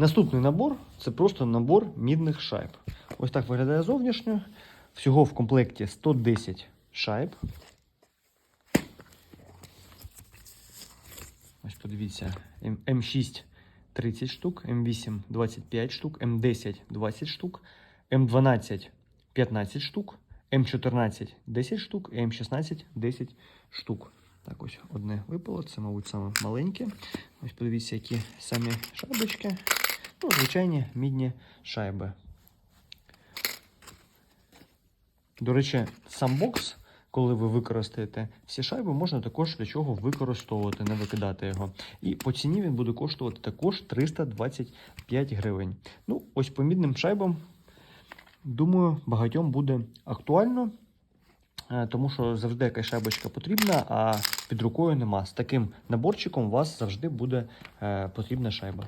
Наступний набор це просто набор мідних шайб. Ось так виглядає зовнішньо. Всього в комплекті 110 шайб. Ось подивіться, М- М6 30 штук, М8 25 штук, М10 20 штук, М12 15 штук, М14 10 штук, і М16 10 штук. Так, ось одне випало, це, мабуть, саме маленьке. Ось подивіться, які самі шайбочки. Ну, звичайні мідні шайби. До речі, сам бокс, коли ви використаєте всі шайби, можна також для чого використовувати, не викидати його. І по ціні він буде коштувати також 325 гривень. Ну, ось по мідним шайбам, думаю, багатьом буде актуально. е, Тому що завжди якась шайбочка потрібна, а під рукою нема. З таким наборчиком у вас завжди буде е, потрібна шайба.